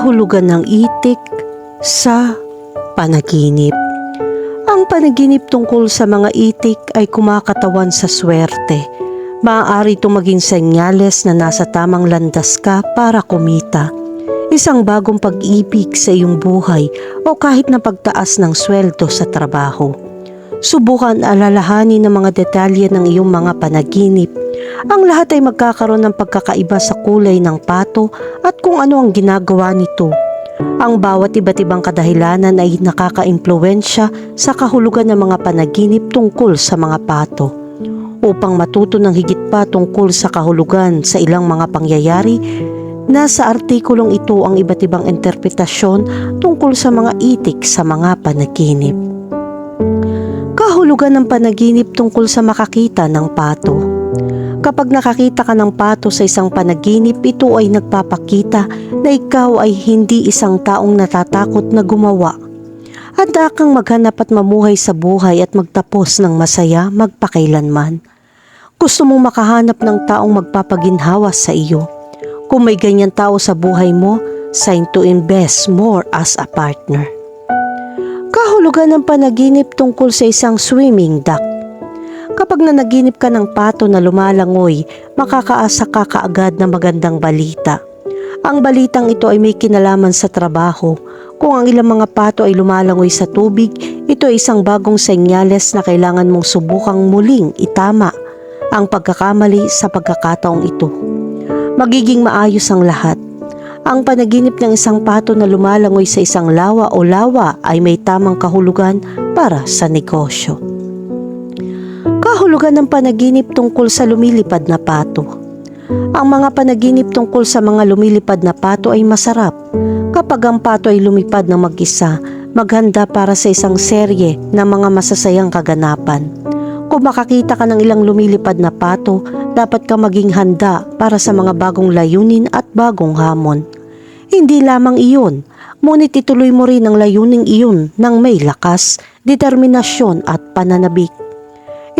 kahulugan ng itik sa panaginip. Ang panaginip tungkol sa mga itik ay kumakatawan sa swerte. Maaari itong maging senyales na nasa tamang landas ka para kumita. Isang bagong pag-ibig sa iyong buhay o kahit na pagtaas ng sweldo sa trabaho. Subukan alalahanin ng mga detalye ng iyong mga panaginip. Ang lahat ay magkakaroon ng pagkakaiba sa kulay ng pato at kung ano ang ginagawa nito. Ang bawat iba't ibang kadahilanan ay nakaka-impluensya sa kahulugan ng mga panaginip tungkol sa mga pato. Upang matuto ng higit pa tungkol sa kahulugan sa ilang mga pangyayari, nasa artikulong ito ang iba't ibang interpretasyon tungkol sa mga itik sa mga panaginip. Kahulugan ng panaginip tungkol sa makakita ng pato. Kapag nakakita ka ng pato sa isang panaginip, ito ay nagpapakita na ikaw ay hindi isang taong natatakot na gumawa. Handa kang maghanap at mamuhay sa buhay at magtapos ng masaya magpakailanman. Gusto mong makahanap ng taong magpapaginhawa sa iyo. Kung may ganyan tao sa buhay mo, sign to invest more as a partner. Kahulugan ng panaginip tungkol sa isang swimming duck. Kapag nanaginip ka ng pato na lumalangoy, makakaasa ka kaagad na magandang balita. Ang balitang ito ay may kinalaman sa trabaho. Kung ang ilang mga pato ay lumalangoy sa tubig, ito ay isang bagong senyales na kailangan mong subukang muling itama ang pagkakamali sa pagkakataong ito. Magiging maayos ang lahat. Ang panaginip ng isang pato na lumalangoy sa isang lawa o lawa ay may tamang kahulugan para sa negosyo. Kahulugan ng panaginip tungkol sa lumilipad na pato. Ang mga panaginip tungkol sa mga lumilipad na pato ay masarap. Kapag ang pato ay lumipad ng mag-isa, maghanda para sa isang serye ng mga masasayang kaganapan. Kung makakita ka ng ilang lumilipad na pato, dapat ka maging handa para sa mga bagong layunin at bagong hamon. Hindi lamang iyon, ngunit ituloy mo rin ang layuning iyon ng may lakas, determinasyon at pananabik.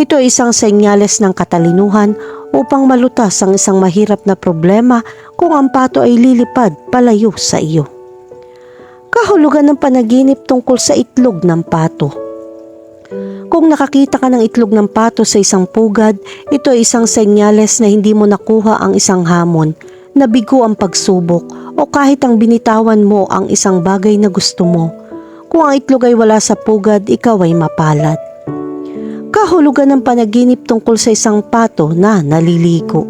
Ito ay isang senyales ng katalinuhan upang malutas ang isang mahirap na problema kung ang pato ay lilipad palayo sa iyo. Kahulugan ng panaginip tungkol sa itlog ng pato. Kung nakakita ka ng itlog ng pato sa isang pugad, ito ay isang senyales na hindi mo nakuha ang isang hamon, nabigo ang pagsubok o kahit ang binitawan mo ang isang bagay na gusto mo. Kung ang itlog ay wala sa pugad, ikaw ay mapalad. Kahulugan ng panaginip tungkol sa isang pato na naliligo.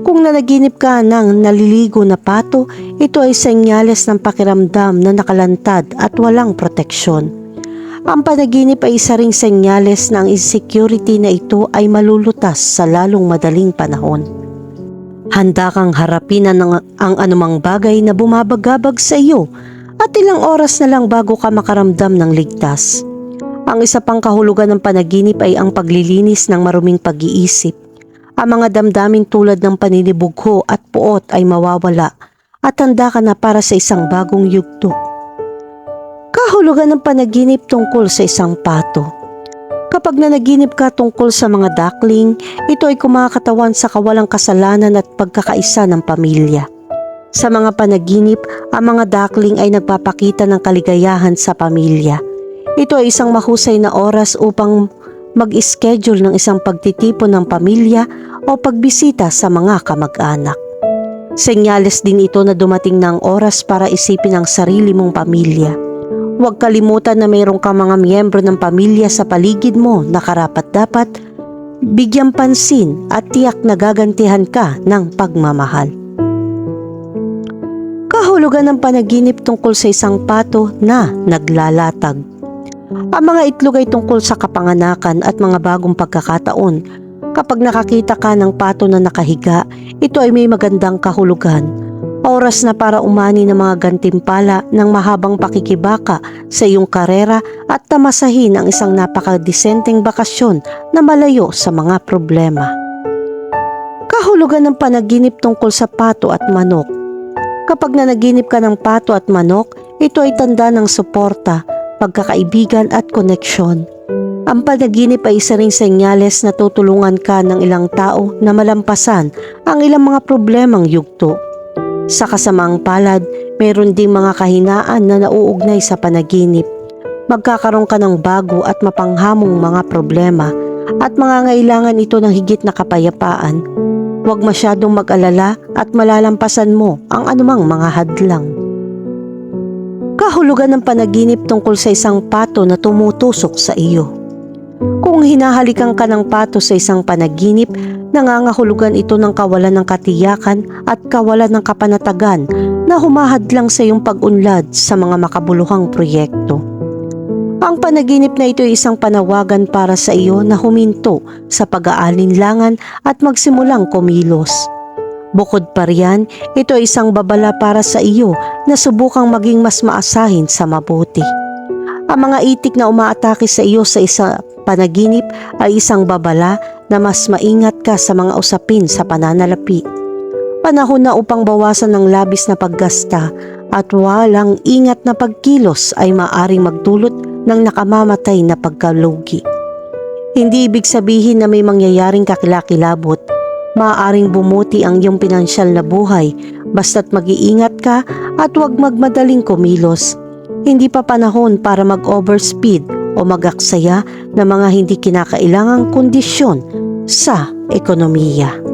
Kung nanaginip ka ng naliligo na pato, ito ay senyales ng pakiramdam na nakalantad at walang proteksyon. Ang panaginip ay isa ring senyales na ang insecurity na ito ay malulutas sa lalong madaling panahon. Handa kang harapin ang, ang anumang bagay na bumabagabag sa iyo at ilang oras na lang bago ka makaramdam ng ligtas. Ang isa pang kahulugan ng panaginip ay ang paglilinis ng maruming pag-iisip. Ang mga damdamin tulad ng paninibugho at puot ay mawawala at handa ka na para sa isang bagong yugto. Kahulugan ng panaginip tungkol sa isang pato. Kapag nanaginip ka tungkol sa mga duckling, ito ay kumakatawan sa kawalang kasalanan at pagkakaisa ng pamilya. Sa mga panaginip, ang mga duckling ay nagpapakita ng kaligayahan sa pamilya. Ito ay isang mahusay na oras upang mag-schedule ng isang pagtitipon ng pamilya o pagbisita sa mga kamag-anak. Senyales din ito na dumating ng oras para isipin ang sarili mong pamilya. Huwag kalimutan na mayroong ka mga miyembro ng pamilya sa paligid mo na karapat dapat bigyan pansin at tiyak na gagantihan ka ng pagmamahal. Kahulugan ng panaginip tungkol sa isang pato na naglalatag. Ang mga itlog ay tungkol sa kapanganakan at mga bagong pagkakataon. Kapag nakakita ka ng pato na nakahiga, ito ay may magandang kahulugan. Oras na para umani ng mga gantimpala ng mahabang pakikibaka sa iyong karera at tamasahin ang isang napakadisenteng bakasyon na malayo sa mga problema. Kahulugan ng panaginip tungkol sa pato at manok. Kapag nanaginip ka ng pato at manok, ito ay tanda ng suporta, pagkakaibigan at koneksyon. Ang panaginip ay isa ring senyales na tutulungan ka ng ilang tao na malampasan ang ilang mga problemang yugto. Sa kasamaang palad, Meron ding mga kahinaan na nauugnay sa panaginip. Magkakaroon ka ng bago at mapanghamong mga problema at mangangailangan ito ng higit na kapayapaan. Huwag masyadong mag-alala at malalampasan mo ang anumang mga hadlang. Kahulugan ng panaginip tungkol sa isang pato na tumutusok sa iyo. Kung hinahalikan ka ng pato sa isang panaginip, nangangahulugan ito ng kawalan ng katiyakan at kawalan ng kapanatagan na humahadlang sa iyong pag-unlad sa mga makabuluhang proyekto. Ang panaginip na ito ay isang panawagan para sa iyo na huminto sa pag-aalinlangan at magsimulang kumilos. Bukod pa riyan, ito ay isang babala para sa iyo na subukang maging mas maasahin sa mabuti. Ang mga itik na umaatake sa iyo sa isa panaginip ay isang babala na mas maingat ka sa mga usapin sa pananalapi. Panahon na upang bawasan ng labis na paggasta at walang ingat na pagkilos ay maaring magdulot ng nakamamatay na pagkalugi. Hindi ibig sabihin na may mangyayaring kakilakilabot. Maaaring bumuti ang iyong pinansyal na buhay basta't mag-iingat ka at huwag magmadaling kumilos. Hindi pa panahon para mag-overspeed o mag-aksaya ng mga hindi kinakailangang kondisyon sa ekonomiya.